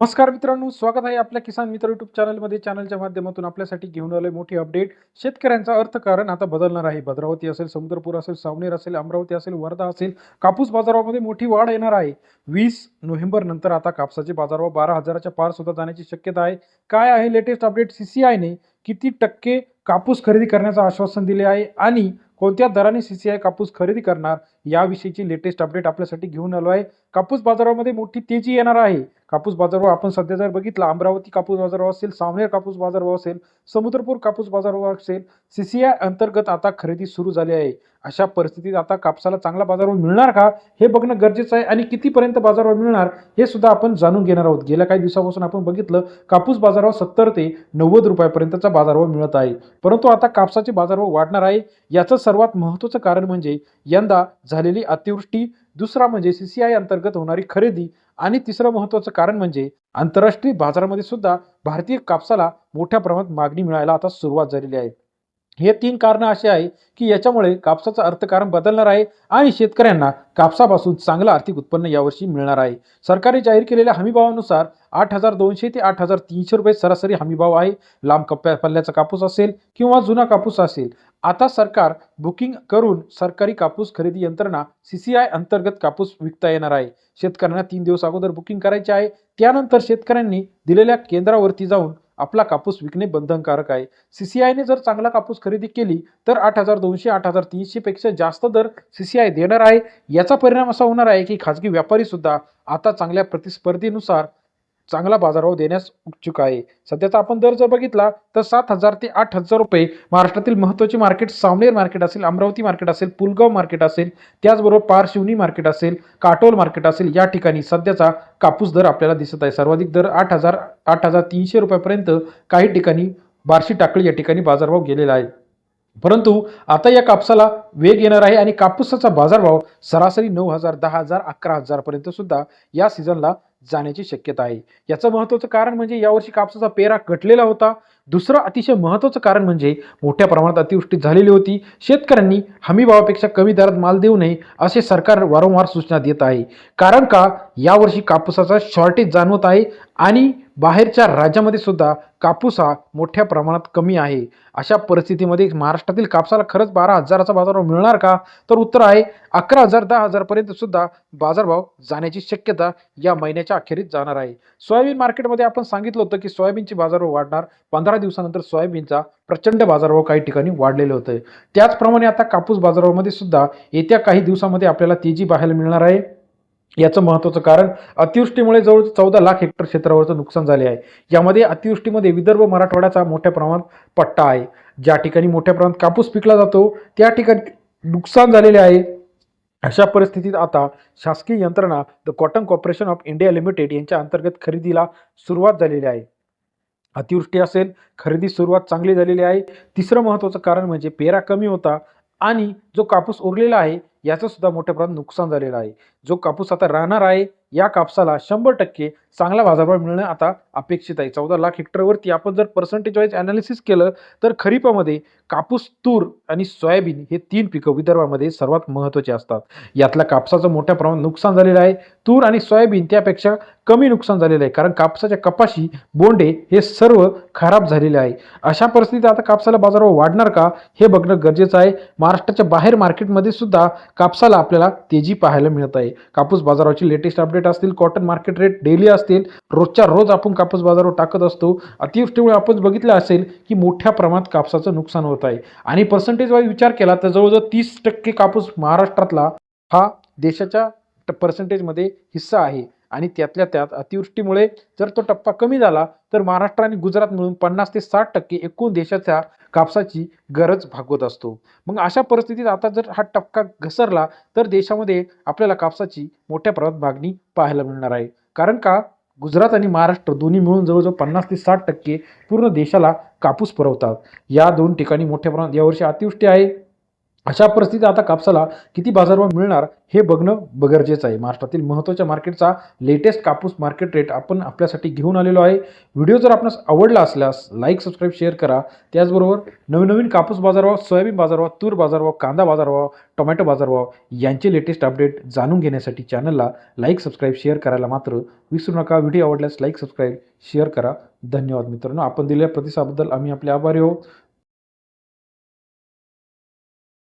नमस्कार मित्रांनो स्वागत आहे आपल्या किसान मित्र युट्यूब चॅनलमध्ये चॅनलच्या माध्यमातून आपल्यासाठी घेऊन आलोय मोठी अपडेट शेतकऱ्यांचा अर्थकारण आता बदलणार आहे. भद्रावती असेल समुद्रपूर असेल सावनेर असेल अमरावती असेल वर्धा असेल कापूस बाजारामध्ये मोठी वाढ येणार आहे. वीस नोव्हेंबर नंतर आता कापसाचे बाजारभाव बारा हजाराच्या पार सुद्धा जाण्याची शक्यता आहे. काय आहे लेटेस्ट अपडेट सीसीआयने किती टक्के कापूस खरेदी करण्याचं आश्वासन दिले आहे आणि कोणत्या दराने सीसीआय कापूस खरेदी करणार याविषयीची लेटेस्ट अपडेट आपल्यासाठी घेऊन आलो आहे कापूस बाजारामध्ये मोठी तेजी येणार आहे. कापूस बाजारभाव आपण सध्या जर बघितला अमरावती कापूस बाजारभाव असेल सावनेर कापूस बाजारभाव असेल समुद्रपूर कापूस बाजारभाव असेल सीसीआय अंतर्गत आता खरेदी सुरू झाली आहे. अशा परिस्थितीत आता कापसाला चांगला बाजारभाव मिळणार का? हे बघणं गरजेचं आहे आणि कितीपर्यंत बाजारभाव मिळणार हे सुद्धा आपण जाणून घेणार आहोत. गेल्या काही दिवसापासून आपण बघितलं कापूस बाजारभाव सत्तर ते नव्वद रुपयापर्यंतचा बाजारभाव मिळत आहे. परंतु आता कापसाचे बाजारभाव वाढणार आहे. याचं सर्वात महत्त्वाचं कारण म्हणजे यंदा झालेली अतिवृष्टी दुसरा म्हणजे सीसीआय अंतर्गत होणारी खरेदी आणि तिसरं महत्त्वाचं कारण म्हणजे आंतरराष्ट्रीय बाजारामध्ये सुद्धा भारतीय कापसाला मोठ्या प्रमाणात मागणी मिळायला आता सुरुवात झालेली आहे. हे तीन कारणं अशी आहे की याच्यामुळे कापसाचं अर्थकारण बदलणार आहे आणि शेतकऱ्यांना कापसापासून चांगलं आर्थिक उत्पन्न यावर्षी मिळणार आहे. सरकारने जाहीर केलेल्या हमीभावानुसार आठ हजार दोनशे ते आठ हजार तीनशे रुपये सरासरी हमीभाव आहे. लांब कप्प्या पल्ल्याचा कापूस असेल किंवा जुना कापूस असेल आता सरकार बुकिंग करून सरकारी कापूस खरेदी यंत्रणा सी सी आय अंतर्गत कापूस विकता येणार आहे. शेतकऱ्यांना तीन दिवस अगोदर बुकिंग करायचे आहे. त्यानंतर शेतकऱ्यांनी दिलेल्या केंद्रावरती जाऊन आपला कापूस विकणे बंधनकारक आहे. सी सी आयने जर चांगला कापूस खरेदी केली तर आठ हजार दोनशे आठ हजार तीनशे पेक्षा जास्त दर सी सी आय देणार आहे. याचा परिणाम असा होणार आहे की खाजगी व्यापारी सुद्धा आता चांगल्या प्रतिस्पर्धेनुसार चांगला बाजारभाव देण्यास उत्सुक आहे. सध्याचा आपण दर जर बघितला तर सात हजार ते आठ हजार रुपये महाराष्ट्रातील महत्त्वाचे मार्केट सावनेर मार्केट असेल अमरावती मार्केट असेल पुलगाव मार्केट असेल त्याचबरोबर पारशिवनी मार्केट असेल काटोल मार्केट असेल या ठिकाणी सध्याचा कापूस दर आपल्याला दिसत आहे. सर्वाधिक दर आठ हजार आठ हजार तीनशे रुपयापर्यंत काही ठिकाणी बार्शी टाकळी या ठिकाणी बाजारभाव गेलेला आहे. परंतु आता या कापसाला वेग येणार आहे आणि कापूसाचा बाजारभाव सरासरी नऊ हजार दहा हजार अकरा हजारपर्यंत सुद्धा या सीझनला जाण्याची शक्यता आहे. याचं महत्त्वाचं कारण म्हणजे यावर्षी कापसाचा पेरा घटलेला होता. दुसरं अतिशय महत्त्वाचं कारण म्हणजे मोठ्या प्रमाणात अतिवृष्टी झालेली होती. शेतकऱ्यांनी हमीभावापेक्षा कमी दरात माल देऊ नये असे सरकार वारंवार सूचना देत आहे. कारण का? यावर्षी कापूसाचा शॉर्टेज जाणवत आहे आणि बाहेरच्या राज्यामध्ये सुद्धा कापूस हा मोठ्या प्रमाणात कमी आहे. अशा परिस्थितीमध्ये महाराष्ट्रातील कापसाला खरंच बारा हजाराचा बाजारभाव मिळणार का? तर उत्तर आहे अकरा हजार दहा हजारपर्यंत सुद्धा बाजारभाव जाण्याची शक्यता या महिन्याच्या अखेरीस जाणार आहे. सोयाबीन मार्केटमध्ये आपण सांगितलं होतं की सोयाबीनची बाजारभाव वाढणार पंधरा दिवसानंतर सोयाबीनचा प्रचंड बाजारभाव काही ठिकाणी वाढलेले होते. त्याचप्रमाणे आता कापूस बाजारामध्ये सुद्धा येत्या काही दिवसामध्ये आपल्याला तेजी पाहायला मिळणार आहे. याचं महत्त्वाचं कारण अतिवृष्टीमुळे जवळ चौदा लाख हेक्टर क्षेत्रावरचं नुकसान झाले आहे. यामध्ये अतिवृष्टीमध्ये विदर्भ मराठवाड्याचा मोठ्या प्रमाणात पट्टा आहे. ज्या ठिकाणी मोठ्या प्रमाणात कापूस पिकला जातो त्या ठिकाणी नुकसान झालेले आहे. अशा परिस्थितीत आता शासकीय यंत्रणा the cotton corporation of India limited यांच्या अंतर्गत खरेदीला सुरुवात झालेली आहे. अतिवृष्टी असेल खरेदी सुरुवात चांगली झालेली आहे. तिसरं महत्त्वाचं कारण म्हणजे पेरा कमी होता आणि जो कापूस उरलेला आहे याचं सुद्धा मोठ्या प्रमाणात नुकसान झालेलं आहे. जो कापूस आता राहणार आहे या कापसाला शंभर टक्के चांगला बाजारभाव मिळणं आता अपेक्षित आहे. चौदा लाख हेक्टरवरती आपण जर पर्सेंटेज वाईज अनालिसिस केलं तर खरीपामध्ये कापूस तूर आणि सोयाबीन हे तीन पिकं विदर्भामध्ये सर्वात महत्त्वाचे असतात. यातल्या कापसाचं मोठ्या प्रमाणात नुकसान झालेलं आहे. तूर आणि सोयाबीन त्यापेक्षा कमी नुकसान झालेलं आहे. कारण कापसाच्या कपाशी बोंडे हे सर्व खराब झालेले आहे. अशा परिस्थितीत आता कापसाला बाजारभाव वाढणार का हे बघणं गरजेचं आहे. महाराष्ट्राच्या बाहेर मार्केटमध्ये सुद्धा कापसाला आपल्याला तेजी पाहायला मिळत आहे. कापूस बाजाराची लेटेस्ट अपडेट असतील कॉटन मार्केट रेट डेली असतील रोजच्या रोज आपण कापूस बाजारावर टाकत असतो. अतिवृष्टीमुळे आपण बघितलं असेल की मोठ्या प्रमाणात कापसाचं नुकसान होत आहे. आणि पर्सेंटेज वाईज विचार केला तर जवळजवळ तीस टक्के कापूस महाराष्ट्रातला हा देशाच्या पर्सेंटेजमध्ये हिस्सा आहे. आणि त्यातल्या त्यात अतिवृष्टीमुळे जर तो टप्पा कमी झाला तर महाराष्ट्र आणि गुजरात मिळून पन्नास ते साठ टक्के एकूण देशाच्या कापसाची गरज भागवत असतो. मग अशा परिस्थितीत आता जर हा टप्पा घसरला तर देशामध्ये आपल्याला कापसाची मोठ्या प्रमाणात मागणी पाहायला मिळणार आहे. कारण का? गुजरात आणि महाराष्ट्र दोन्ही मिळून जवळजवळ पन्नास ते साठ टक्के पूर्ण देशाला कापूस पुरवतात. या दोन ठिकाणी मोठ्या प्रमाणात यावर्षी अतिवृष्टी आहे. अशा परिस्थितीत आता कापसाला किती बाजारभाव मिळणार हे बघणं गरजेचं आहे. महाराष्ट्रातील महत्त्वाच्या मार्केटचा लेटेस्ट कापूस मार्केट रेट आपण आपल्यासाठी घेऊन आलेलो आहे. व्हिडिओ जर आपणास आवडला असल्यास लाईक सबस्क्राईब शेअर करा. त्याचबरोबर नवीन नवीन कापूस बाजारभाव सोयाबीन बाजारभाव तूर बाजारभाव कांदा बाजारभाव टोमॅटो बाजारभाव यांचे लेटेस्ट अपडेट जाणून घेण्यासाठी चॅनलला लाईक सबस्क्राईब शेअर करायला मात्र विसरू नका. व्हिडिओ आवडल्यास लाईक सबस्क्राईब शेअर करा. धन्यवाद मित्रांनो. आपण दिलेल्या प्रतिसादाबद्दल आम्ही आपले आभारी आहोत.